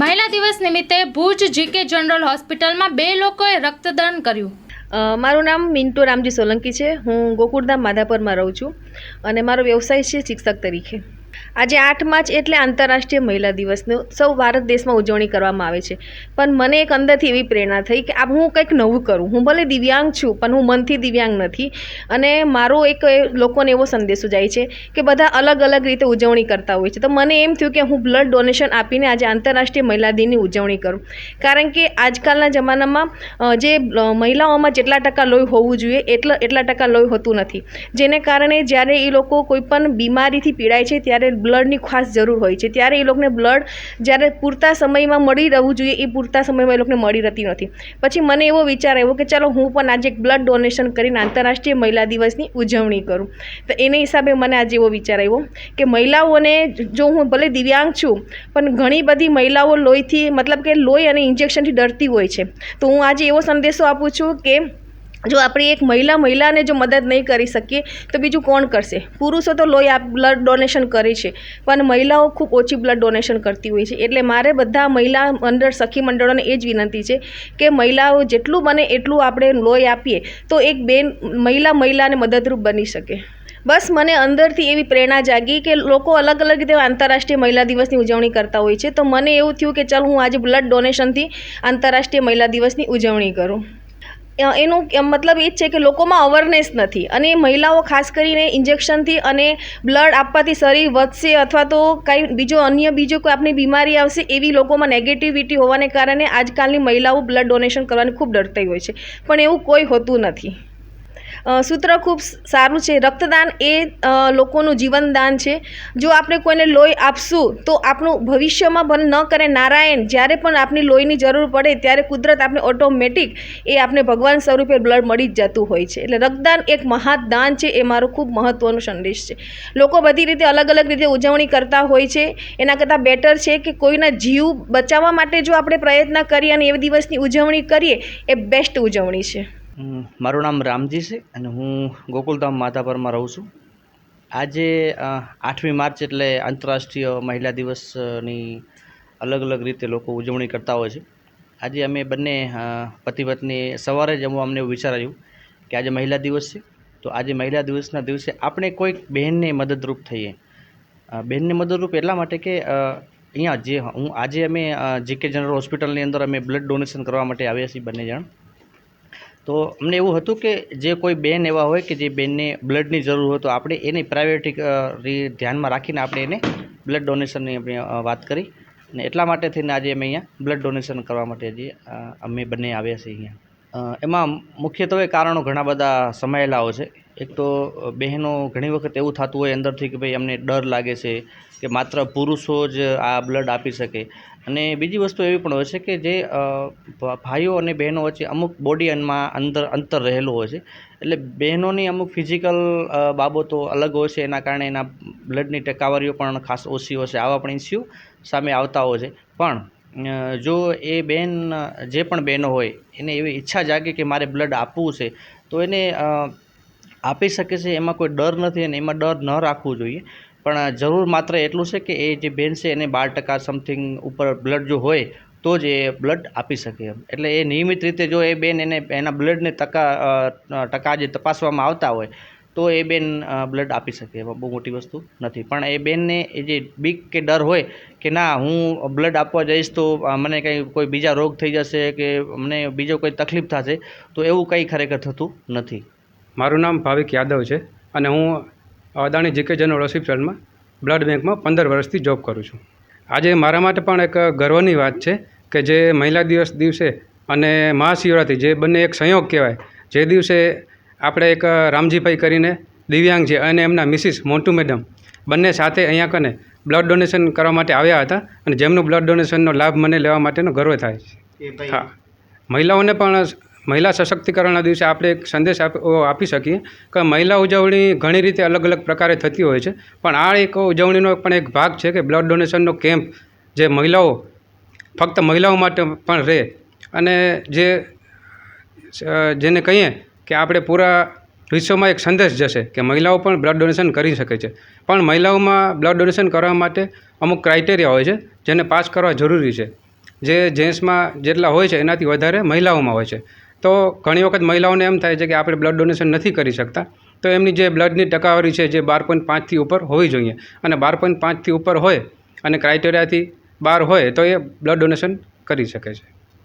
મહિલા દિવસ નિમિત્તે ભુજ જીકે જનરલ હોસ્પિટલમાં બે લોકોએ રક્તદાન કર્યું. મારું નામ મિન્ટુ રામજી સોલંકી છે. હું ગોકુળધામ માધાપરમાં રહું છું અને મારો વ્યવસાય છે શિક્ષક તરીકે. આજે આઠ માર્ચ એટલે આંતરરાષ્ટ્રીય મહિલા દિવસનો સૌ ભારત દેશમાં ઉજવણી કરવામાં આવે છે. પણ મને એક અંદરથી એવી પ્રેરણા થઈ કે આ હું કંઈક નવું કરું. હું ભલે દિવ્યાંગ છું, પણ હું મનથી દિવ્યાંગ નથી. અને મારો એક લોકોને એવો સંદેશો જાય છે કે બધા અલગ અલગ રીતે ઉજવણી કરતા હોય છે. તો મને એમ થયું કે હું બ્લડ ડોનેશન આપીને આજે આંતરરાષ્ટ્રીય મહિલા દિનની ઉજવણી કરું. કારણ કે આજકાલના જમાનામાં જે મહિલાઓમાં જેટલા ટકા લોહી હોવું જોઈએ, એટલા એટલા ટકા લોહી હોતું નથી. જેને કારણે જ્યારે એ લોકો કોઈ પણ બીમારીથી પીડાય છે, ત્યારે બ્લડની ખાસ જરૂર હોય છે. ત્યારે એ લોકોને બ્લડ જ્યારે પૂરતા સમયમાં મળી રહેવું જોઈએ, એ પૂરતા સમયમાં એ લોકોને મળી રહેતી નથી. પછી મને એવો વિચાર આવ્યો કે ચાલો હું પણ આજે એક બ્લડ ડોનેશન કરીને આંતરરાષ્ટ્રીય મહિલા દિવસની ઉજવણી કરું. તો એને હિસાબે મને આજે એવો વિચાર આવ્યો કે મહિલાઓને જો હું ભલે દિવ્યાંગ છું, પણ ઘણી બધી મહિલાઓ લોહીથી, મતલબ કે લોહી અને ઇન્જેક્શનથી ડરતી હોય છે. તો હું આજે એવો સંદેશો આપું છું કે જો આપણે એક મહિલા, મહિલાને જો મદદ નહીં કરી શકીએ, તો બીજું કોણ કરશે? પુરુષો તો લોહી આપ, બ્લડ ડોનેશન કરે છે, પણ મહિલાઓ ખૂબ ઓછી બ્લડ ડોનેશન કરતી હોય છે. એટલે મારે બધા મહિલા મંડળ, સખી મંડળોને એ જ વિનંતી છે કે મહિલાઓ જેટલું બને એટલું આપણે લોહી આપીએ, તો એક બેન મહિલા, મહિલાને મદદરૂપ બની શકે. બસ મને અંદરથી એવી પ્રેરણા જાગી કે લોકો અલગ અલગ રીતે આંતરરાષ્ટ્રીય મહિલા દિવસની ઉજવણી કરતા હોય છે. તો મને એવું થયું કે ચાલ હું આજે બ્લડ ડોનેશનથી આંતરરાષ્ટ્રીય મહિલા દિવસની ઉજવણી કરું. એનું મતલબ એ જ છે કે લોકોમાં અવેરનેસ નથી. અને મહિલાઓ ખાસ કરીને ઇન્જેક્શનથી અને બ્લડ આપવાથી શરીર વધશે અથવા તો કાંઈ બીજો અન્ય બીજો કોઈ આપની બીમારી આવશે એવી લોકોમાં નેગેટિવિટી હોવાને કારણે આજકાલની મહિલાઓ બ્લડ ડોનેશન કરવાની ખૂબ ડરતી હોય છે. પણ એવું કોઈ હોતું નથી. સૂત્ર ખૂબ સારું છે. રક્તદાન એ લોકોનું જીવનદાન છે. જો આપણે કોઈને લોહી આપશું, તો આપણું ભવિષ્યમાં ભલ ન કરે નારાયણ, જ્યારે પણ આપની લોહીની જરૂર પડે, ત્યારે કુદરત આપણે ઓટોમેટિક એ આપણે ભગવાન સ્વરૂપે બ્લડ મળી જ જતું હોય છે. એટલે રક્તદાન એક મહાદાન છે, એ મારો ખૂબ મહત્ત્વનો સંદેશ છે. લોકો બધી રીતે અલગ અલગ રીતે ઉજવણી કરતા હોય છે. એના કરતાં બેટર છે કે કોઈના જીવ બચાવવા માટે જો આપણે પ્રયત્ન કરીએ અને એ દિવસની ઉજવણી કરીએ, એ બેસ્ટ ઉજવણી છે. મારું નામ રામજી છે અને હું ગોકુલધામ માધાપરમાં રહું છું. આજે આઠમી માર્ચ એટલે આંતરરાષ્ટ્રીય મહિલા દિવસની અલગ અલગ રીતે લોકો ઉજવણી કરતા હોય છે. આજે અમે બંને પતિ પત્ની સવારે જ અમને એવું વિચાર આવ્યું કે આજે મહિલા દિવસ છે. તો આજે મહિલા દિવસના દિવસે આપણે કોઈક બહેનને મદદરૂપ થઈએ. બહેનને મદદરૂપ એટલા માટે કે અહીંયા જે હું, આજે અમે જીકે જનરલ હોસ્પિટલની અંદર અમે બ્લડ ડોનેશન કરવા માટે આવ્યા છીએ બંને જણ. તો અમને એવું હતું કે જે કોઈ બેન એવા હોય કે જે બેનને બ્લડની જરૂર હોય તો આપણે એની પ્રાયોરિટી ધ્યાનમાં રાખીને આપણે એને બ્લડ ડોનેશનની આપણે વાત કરી. અને એટલા માટે થઈને આજે અમે અહીંયા બ્લડ ડોનેશન કરવા માટે જે અમે બંને આવ્યા છીએ અહીંયા. એમાં મુખ્યત્વે કારણો ઘણા બધા સમાયેલા હોય છે. એક તો બહેનો ઘણી વખત એવું થતું હોય અંદરથી કે ભાઈ અમને ડર લાગે છે કે માત્ર પુરુષો જ આ બ્લડ આપી શકે. અને બીજી વસ્તુ એવી પણ હોય છે કે જે ભાઈઓ અને બહેનો વચ્ચે અમુક બોડી અનમાં અંદર, અંતર રહેલું હોય છે. એટલે બહેનોની અમુક ફિઝિકલ બાબતો અલગ હોય છે. એના કારણે એના બ્લડની ટકાવારીઓ પણ ખાસ ઓછી હોય છે. આવા પણ ઇસ્યુ સામે આવતા હોય છે. પણ જો એ બેન જે પણ બહેનો હોય, એને એવી ઈચ્છા જાગે કે મારે બ્લડ આપવું છે, તો એને આપી શકે છે, એમાં કોઈ ડર નથી અને એમાં ડર ન રાખવું જોઈએ. પણ જરૂર માત્ર એટલું છે કે એ જે બેન છે એને બાર ટકા સમથિંગ ઉપર બ્લડ જો હોય, તો જ એ બ્લડ આપી શકે એમ. એટલે એ નિયમિત રીતે જો એ બેન એને, એના બ્લડને ટકા ટકા જે તપાસવામાં આવતા હોય, તો એ બેન બ્લડ આપી શકે એમાં. બહુ મોટી વસ્તુ નથી. પણ એ બેનને એ જે બીક કે ડર હોય કે ના, હું બ્લડ આપવા જઈશ તો મને કંઈ કોઈ બીજા રોગ થઈ જશે કે મને બીજો કોઈ તકલીફ થશે, તો એવું કંઈ ખરેખર થતું નથી. મારું નામ ભાવિક યાદવ છે અને હું અદાણી જીકે જનરલ હોસ્પિટલમાં બ્લડ બેંકમાં પંદર વર્ષથી જોબ કરું છું. આજે મારા માટે પણ એક ગર્વની વાત છે કે જે મહિલા દિવસ દિવસે અને મહાશિવરાત્રિ જે બંને એક સંયોગ કહેવાય જે દિવસે આપણે એક રામજીભાઈ કરીને દિવ્યાંગ છે અને એમના મિસિસ મોન્ટુ મેડમ બંને સાથે અહીંયા કને બ્લડ ડોનેશન કરવા માટે આવ્યા હતા અને જેમનું બ્લડ ડોનેશનનો લાભ મને લેવા માટેનો ગર્વ થાય છે. હા. મહિલાઓને પણ મહિલા સશક્તિકરણના દિવસે આપણે એક સંદેશ આપ આપી શકીએ કે મહિલા ઉજવણી ઘણી રીતે અલગ અલગ પ્રકારે થતી હોય છે. પણ આ એક ઉજવણીનો પણ એક ભાગ છે કે બ્લડ ડોનેશનનો કેમ્પ જે મહિલાઓ, ફક્ત મહિલાઓ માટે પણ રહે. અને જે જેને કહીએ કે આપણે પૂરા વિશ્વમાં એક સંદેશ જશે કે મહિલાઓ પણ બ્લડ ડોનેશન કરી શકે છે. પણ મહિલાઓમાં બ્લડ ડોનેશન કરવા માટે અમુક ક્રાઇટેરિયા હોય છે જેને પાસ કરવા જરૂરી છે. જે જેન્ટ્સમાં જેટલા હોય છે એનાથી વધારે મહિલાઓમાં હોય છે. તો ઘણી વખત મહિલાઓને એમ થાય છે કે આપણે બ્લડ ડોનેશન નથી કરી શકતા. તો એમની જે બ્લડની ટકાવારી છે જે બાર પોઈન્ટ પાંચથી ઉપર હોવી જોઈએ. અને બાર પોઈન્ટ પાંચથી ઉપર હોય અને ક્રાઇટેરિયાથી બહાર હોય તો એ બ્લડ ડોનેશન કરી શકે છે.